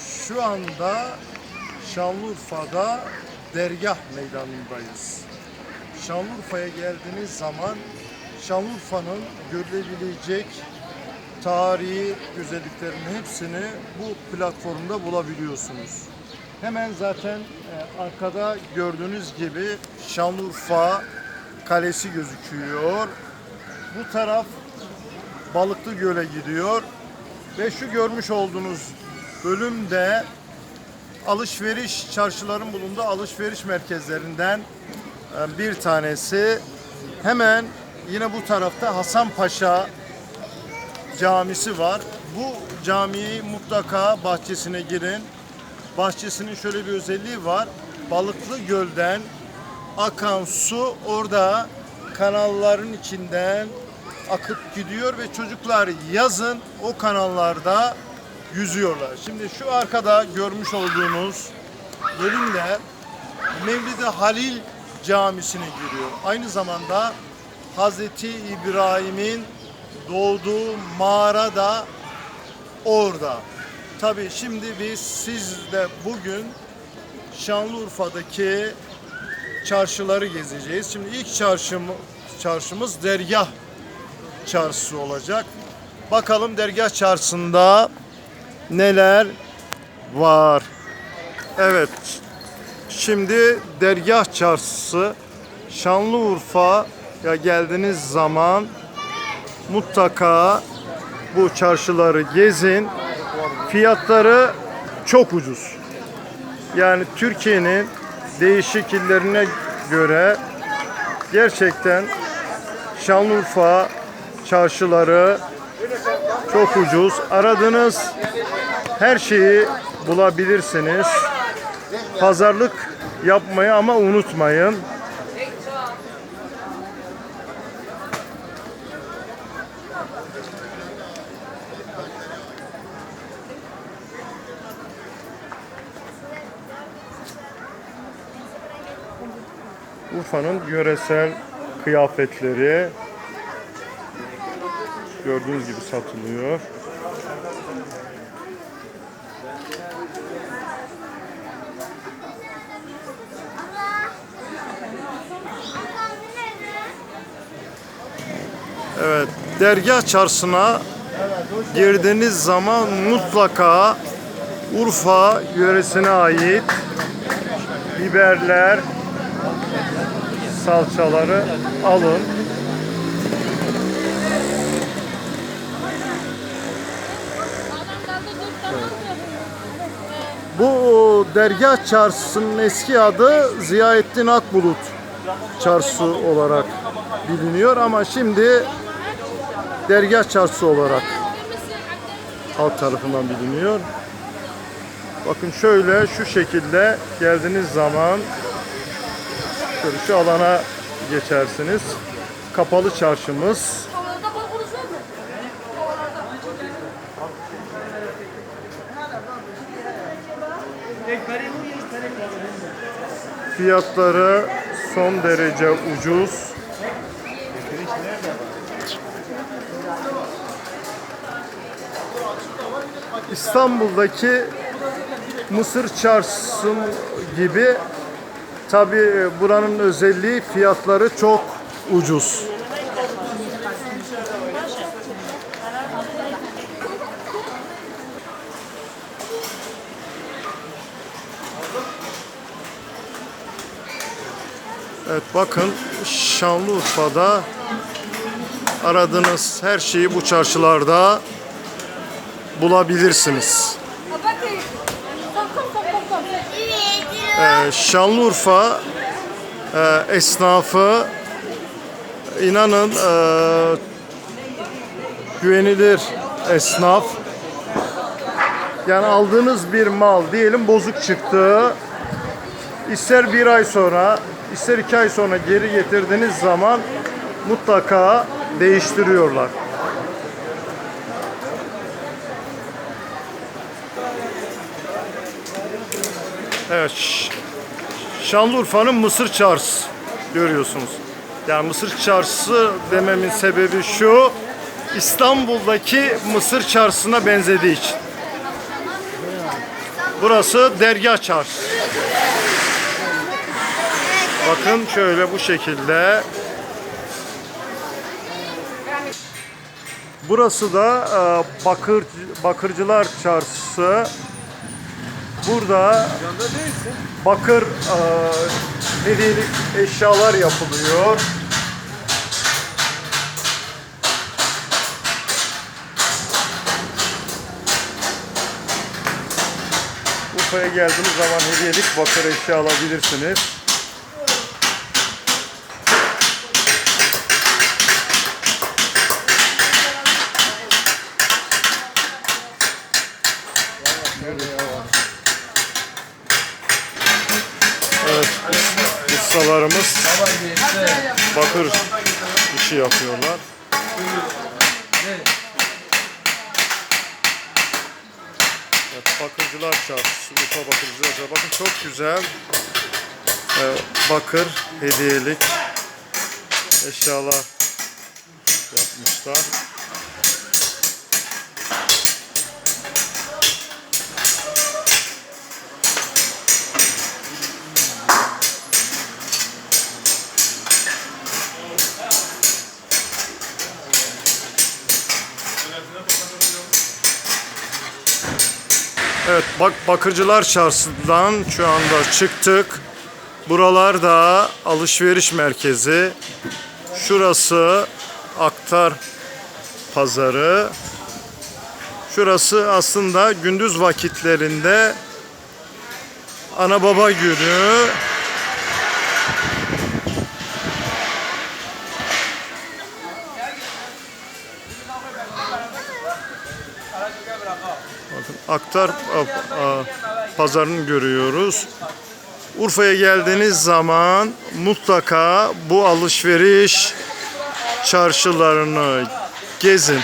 şu anda Şanlıurfa'da dergah meydanındayız. Şanlıurfa'ya geldiğiniz zaman Şanlıurfa'nın görülebilecek tarihi güzelliklerin hepsini bu platformda bulabiliyorsunuz. Hemen zaten e, arkada gördüğünüz gibi Şanlıurfa Kalesi gözüküyor. Bu taraf Balıklı Göl'e gidiyor. Ve şu görmüş olduğunuz bölümde alışveriş çarşıların bulunduğu alışveriş merkezlerinden e, bir tanesi. Hemen yine bu tarafta Hasanpaşa camisi var. Bu camiyi mutlaka bahçesine girin. Bahçesinin şöyle bir özelliği var. Balıklı Göl'den akan su orada kanalların içinden akıp gidiyor ve çocuklar yazın o kanallarda yüzüyorlar. Şimdi şu arkada görmüş olduğunuz bölümde Mevlid-i Halil Camisi'ne giriyor. Aynı zamanda Hazreti İbrahim'in doğduğu mağara da orada. Tabii şimdi biz sizle bugün Şanlıurfa'daki çarşıları gezeceğiz. Şimdi ilk çarşım, çarşımız dergah çarşısı olacak. Bakalım dergah çarşısında neler var. Evet. Şimdi dergah çarşısı Şanlıurfa'ya geldiğiniz zaman mutlaka bu çarşıları gezin. Fiyatları çok ucuz. Yani Türkiye'nin değişik illerine göre gerçekten Şanlıurfa çarşıları çok ucuz. Aradığınız her şeyi bulabilirsiniz. Pazarlık yapmayı ama unutmayın. Urfa'nın yöresel kıyafetleri gördüğünüz gibi satılıyor. Dergah çarşısına girdiğiniz zaman mutlaka Urfa yöresine ait biberler, salçaları alın. Bu dergah çarşısının eski adı Ziyaettin Akbulut çarşısı olarak biliniyor ama şimdi dergah çarşısı olarak halk tarafından biliniyor. Bakın şöyle şu şekilde geldiğiniz zaman şöyle şu alana geçersiniz. Kapalı çarşımız. Fiyatları son derece ucuz. İstanbul'daki Mısır Çarşısı gibi tabi buranın özelliği fiyatları çok ucuz. Evet bakın Şanlıurfa'da aradığınız her şeyi bu çarşılarda bulabilirsiniz. Ee, Şanlıurfa e, esnafı inanın e, güvenilir esnaf. Yani aldığınız bir mal diyelim bozuk çıktı. İster bir ay sonra, ister iki ay sonra geri getirdiğiniz zaman mutlaka değiştiriyorlar. Evet. Şanlıurfa'nın Mısır Çarşısı görüyorsunuz. Yani Mısır Çarşısı dememin sebebi şu. İstanbul'daki Mısır Çarşısı'na benzediği için. Burası dergah çarşısı. Bakın şöyle bu şekilde. Burası da e, Bakır Bakırcılar Çarşısı. Burada bakır e, hediyelik eşyalar yapılıyor. Urfa'ya geldiğiniz zaman hediyelik bakır eşya alabilirsiniz. Bakır işi yapıyorlar. Evet, Bakırcılar Çarşısı, Urfa Bakırcılar Çarşısı. Bakın çok güzel e, bakır hediyelik eşyalar yapmışlar. Evet, bak Bakırcılar Çarşı'dan şu anda çıktık. Buralar da alışveriş merkezi. Şurası Aktar Pazarı. Şurası aslında gündüz vakitlerinde ana baba günü. Aktar pazarını görüyoruz. Urfa'ya geldiğiniz zaman mutlaka bu alışveriş çarşılarını gezin.